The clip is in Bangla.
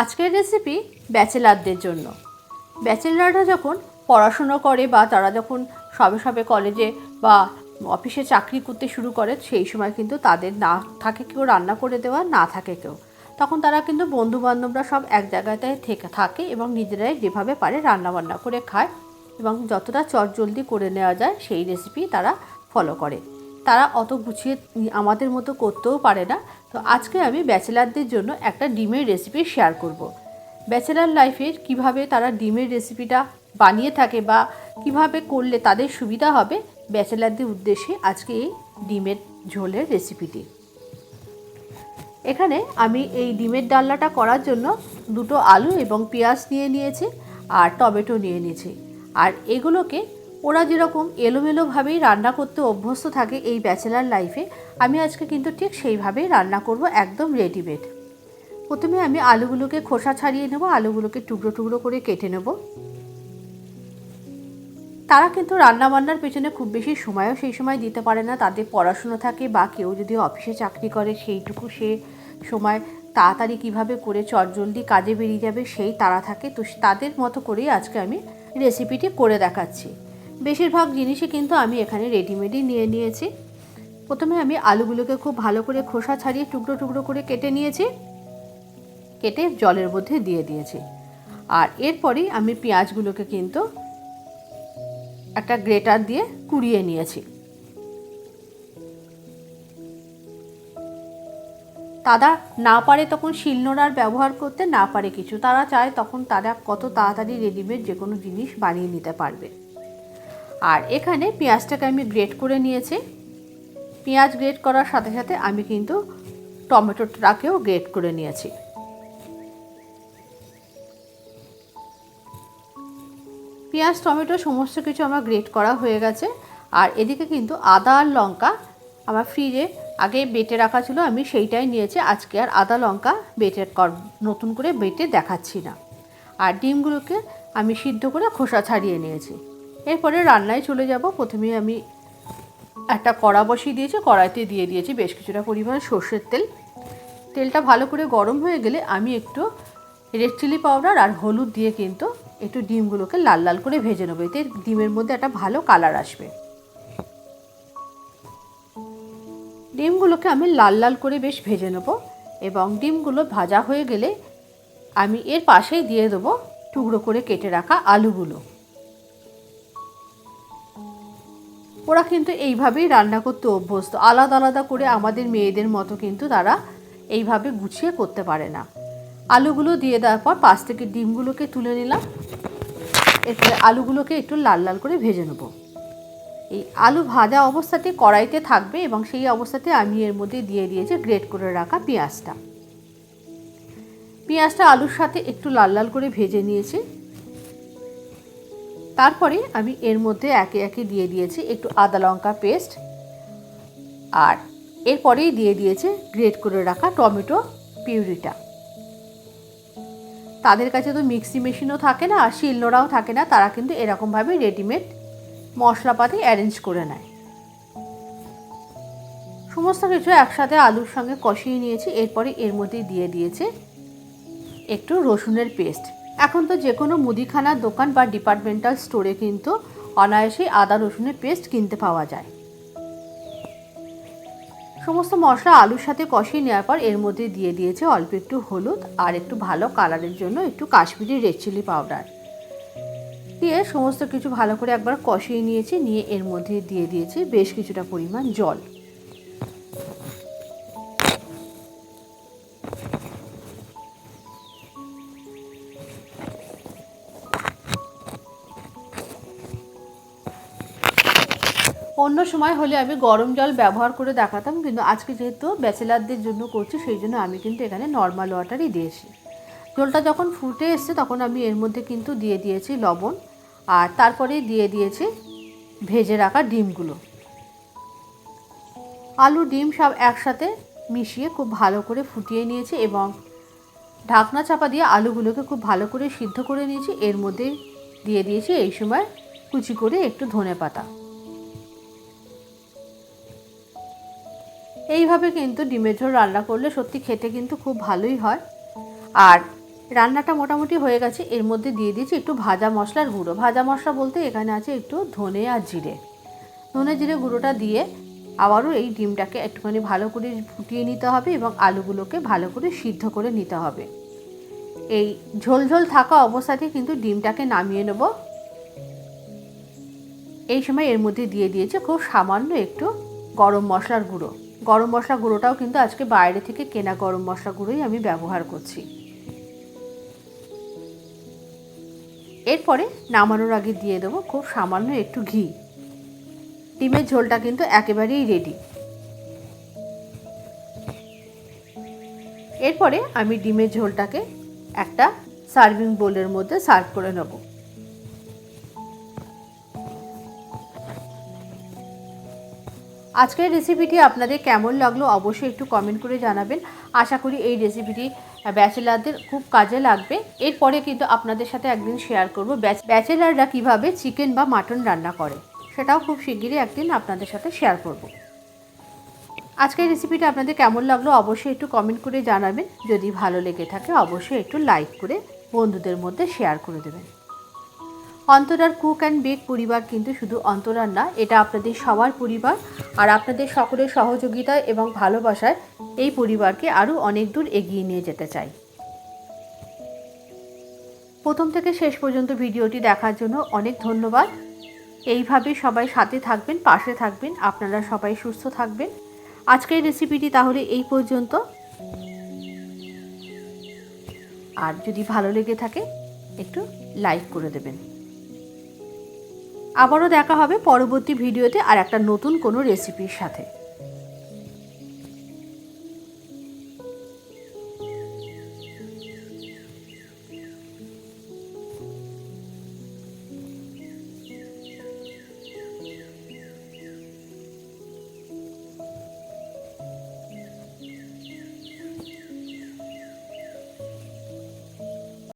আজকের রেসিপি ব্যাচেলারদের জন্য। ব্যাচেলাররা যখন পড়াশুনো করে বা তারা যখন সবে সবে কলেজে বা অফিসে চাকরি করতে শুরু করে, সেই সময় কিন্তু তাদের না থাকে কেউ রান্না করে দেওয়া, না থাকে কেউ। তখন তারা কিন্তু বন্ধু বান্ধবরা সব এক জায়গাতে থেকে থাকে এবং নিজেরাই যেভাবে পারে রান্না বান্না করে খায় এবং যতটা চটজলদি করে নেওয়া যায়, সেই রেসিপি তারা ফলো করে। তারা অত গুছিয়ে আমাদের মতো করতেও পারে না। তো আজকে আমি ব্যাচেলারদের জন্য একটা ডিমের রেসিপি শেয়ার করব। ব্যাচেলার লাইফের কীভাবে তারা ডিমের রেসিপিটা বানিয়ে থাকে বা কীভাবে করলে তাদের সুবিধা হবে, ব্যাচেলারদের উদ্দেশ্যে আজকে এই ডিমের ঝোলের রেসিপিটি এখানে আমি এই ডিমের ডালনাটা করার জন্য দুটো আলু এবং পেঁয়াজ নিয়ে নিয়েছি আর টমেটো নিয়ে নিয়েছি। আর এগুলোকে ওরা যেরকম এলোমেলোভাবেই রান্না করতে অভ্যস্ত থাকে এই ব্যাচেলার লাইফে, আমি আজকে কিন্তু ঠিক সেইভাবেই রান্না করব একদম রেডিমেড। প্রথমে আমি আলুগুলোকে খোসা ছাড়িয়ে নেব, আলুগুলোকে টুকরো টুকরো করে কেটে নেব। তারা কিন্তু রান্নাবান্নার পেছনে খুব বেশি সময়ও সেই সময় দিতে পারে না, তাদের পড়াশুনো থাকে বা কেউ যদি অফিসে চাকরি করে সেইটুকু সে সময় তাড়াতাড়ি কীভাবে করে চটজলদি কাজে বেরিয়ে যাবে সেই তারা থাকে, তো তাদের মতো করেই আজকে আমি রেসিপিটি করে দেখাচ্ছি। বেশিরভাগ জিনিসই কিন্তু আমি এখানে রেডিমেডই নিয়ে নিয়েছি। প্রথমে আমি আলুগুলোকে খুব ভালো করে খোসা ছাড়িয়ে টুকরো টুকরো করে কেটে নিয়েছি। কেটে জলের মধ্যে দিয়ে দিয়েছি। আর এরপরেই আমি পেঁয়াজগুলোকে কিন্তু একটা গ্রেটার দিয়ে কুড়িয়ে নিয়েছি। তারা না পারে তখন শিলনোড়ার ব্যবহার করতে, না পারে কিছু। তারা চায় তখন তারা কত তাড়াতাড়ি রেডিমেড যে কোনো জিনিস বানিয়ে নিতে পারবে। আর এখানে পেঁয়াজটাকে আমি গ্রেট করে নিয়েছি। পেঁয়াজ গ্রেট করার সাথে সাথে আমি কিন্তু টমেটোটাকেও গ্রেট করে নিয়েছি। পেঁয়াজ, টমেটো সমস্ত কিছু আমার গ্রেট করা হয়ে গেছে। আর এদিকে কিন্তু আদা আর লঙ্কা আমার ফ্রিজে আগে বেটে রাখা ছিল, আমি সেইটাই নিয়েছি। আজকে আর আদা, লঙ্কা বেটে নতুন করে বেটে দেখাচ্ছি না। আর ডিমগুলোকে আমি সিদ্ধ করে খোসা ছাড়িয়ে নিয়েছি। এরপরে রান্নায় চলে যাব। প্রথমে আমি একটা কড়া বসিয়ে দিয়েছি, কড়াইতে দিয়ে দিয়েছি বেশ কিছুটা পরিমাণ সর্ষের তেল। তেলটা ভালো করে গরম হয়ে গেলে আমি একটু রেড চিলি পাউডার আর হলুদ দিয়ে কিন্তু একটু ডিমগুলোকে লাল লাল করে ভেজে নেব। এতে ডিমের মধ্যে একটা ভালো কালার আসবে। ডিমগুলোকে আমি লাল লাল করে বেশ ভেজে নেব এবং ডিমগুলো ভাজা হয়ে গেলে আমি এর পাশেই দিয়ে দেবো টুকরো করে কেটে রাখা আলুগুলো। ওরা কিন্তু এইভাবেই রান্না করতে অভ্যস্ত। আলাদা আলাদা করে আমাদের মেয়েদের মতো কিন্তু তারা এইভাবে গুছিয়ে করতে পারে না। আলুগুলো দিয়ে দেওয়ার পর পাশ থেকে ডিমগুলোকে তুলে নিলাম। এরপরে আলুগুলোকে একটু লাল লাল করে ভেজে নেব। এই আলু ভাজা অবস্থাতে কড়াইতে থাকবে এবং সেই অবস্থাতে আমি এর মধ্যে দিয়ে দিয়েছি গ্রেট করে রাখা পেঁয়াজটা। পেঁয়াজটা আলুর সাথে একটু লাল লাল করে ভেজে নিয়েছি। তারপরে আমি এর মধ্যে একে একে দিয়ে দিয়েছি একটু আদা লঙ্কা পেস্ট, আর এরপরেই দিয়ে দিয়েছে গ্রেট করে রাখা টমেটো পিউরিটা। তাদের কাছে তো মিক্সি মেশিনও থাকে না, আর শিলনোড়াও থাকে না, তারা কিন্তু এরকমভাবে রেডিমেড মশলাপাতি অ্যারেঞ্জ করে নেয়। সমস্ত কিছু একসাথে আলুর সঙ্গে কষিয়ে নিয়েছি, এরপরে এর মধ্যে দিয়ে দিয়েছে একটু রসুনের পেস্ট। এখন তো যে কোনো মুদিখানার দোকান বা ডিপার্টমেন্টাল স্টোরে কিন্তু অনায়াসেই আদা, রসুনের পেস্ট কিনতে পাওয়া যায়। সমস্ত মশলা আলুর সাথে কষিয়ে নেওয়ার পর এর মধ্যে দিয়ে দিয়েছে অল্প একটু হলুদ আর একটু ভালো কালারের জন্য একটু কাশ্মীরি রেড চিলি পাউডার। দিয়ে সমস্ত কিছু ভালো করে একবার কষিয়ে নিয়েছি, নিয়ে এর মধ্যে দিয়ে দিয়েছি বেশ কিছুটা পরিমাণ জল। অন্য সময় হলে আমি গরম জল ব্যবহার করে দেখাতাম, কিন্তু আজকে যেহেতু ব্যাচেলারদের জন্য করছি, সেই জন্য আমি কিন্তু এখানে নর্মাল ওয়াটারই দিয়েছি জলটা যখন ফুটে এসছে, তখন আমি এর মধ্যে কিন্তু দিয়ে দিয়েছি লবণ, আর তারপরে দিয়ে দিয়েছি ভেজে রাখা ডিমগুলো। আলু, ডিম সব একসাথে মিশিয়ে খুব ভালো করে ফুটিয়ে নিয়েছি এবং ঢাকনা চাপা দিয়ে আলুগুলোকে খুব ভালো করে সিদ্ধ করে নিয়েছি। এর মধ্যে দিয়ে দিয়েছি এই সময় কুচি করে একটু ধনে পাতা এইভাবে কিন্তু ডিমের ঝোল রান্না করলে সত্যি খেতে কিন্তু খুব ভালোই হয়। আর রান্নাটা মোটামুটি হয়ে গেছে, এর মধ্যে দিয়ে দিয়েছি একটু ভাজা মশলার গুঁড়ো। ভাজা মশলা বলতে এখানে আছে একটু ধনে আর জিরে। ধনে জিরে গুঁড়োটা দিয়ে আবারও এই ডিমটাকে একটুখানি ভালো করে ফুটিয়ে নিতে হবে এবং আলুগুলোকে ভালো করে সিদ্ধ করে নিতে হবে। এই ঝোলঝোল থাকা অবস্থাতে কিন্তু ডিমটাকে নামিয়ে নেব। এই সময় এর মধ্যে দিয়ে দিয়েছে খুব সামান্য একটু গরম মশলার গুঁড়ো। গরম মশলা গুঁড়োটাও কিন্তু আজকে বাইরে থেকে কেনা গরম মশলা গুঁড়োই আমি ব্যবহার করছি। এরপরে নামানোর আগে দিয়ে দেবো খুব সামান্য একটু ঘি। ডিমের ঝোলটা কিন্তু একেবারেই রেডি এরপরে আমি ডিমের ঝোলটাকে একটা সার্ভিং বোলের মধ্যে সার্ভ করে নেব। আজকের রেসিপিটি আপনাদের কেমন লাগল অবশ্যই একটু কমেন্ট করে জানাবেন। আশা করি এই রেসিপিটি ব্যাচেলারদের খুব কাজে লাগবে। এরপরে কিন্তু আপনাদের সাথে একদিন শেয়ার করব ব্যাচেলাররা কীভাবে চিকেন বা মাটন রান্না করে। সেটাও খুব শিগগিরই একদিন আপনাদের সাথে শেয়ার করব। আজকের রেসিপিটা আপনাদের কেমন লাগল অবশ্যই একটু কমেন্ট করে জানাবেন। যদি ভালো লেগে থাকে অবশ্যই একটু লাইক করে বন্ধুদের মধ্যে শেয়ার করে দেবেন। অন্তরার কুক অ্যান্ড বেক পরিবার কিন্তু শুধু অন্তরার না, এটা আপনাদের সবার পরিবার। আর আপনাদের সকলের সহযোগিতায় এবং ভালোবাসায় এই পরিবারকে আরও অনেক দূর এগিয়ে নিয়ে যেতে চাই। প্রথম থেকে শেষ পর্যন্ত ভিডিওটি দেখার জন্য অনেক ধন্যবাদ। এইভাবে সবাই সাথে থাকবেন, পাশে থাকবেন, আপনারা সবাই সুস্থ থাকবেন। আজকের রেসিপিটি তাহলে এই পর্যন্ত। আর যদি ভালো লেগে থাকে, একটু লাইক করে দেবেন। আবারও দেখা হবে পরবর্তী ভিডিওতে আর একটা নতুন কোনো রেসিপির সাথে।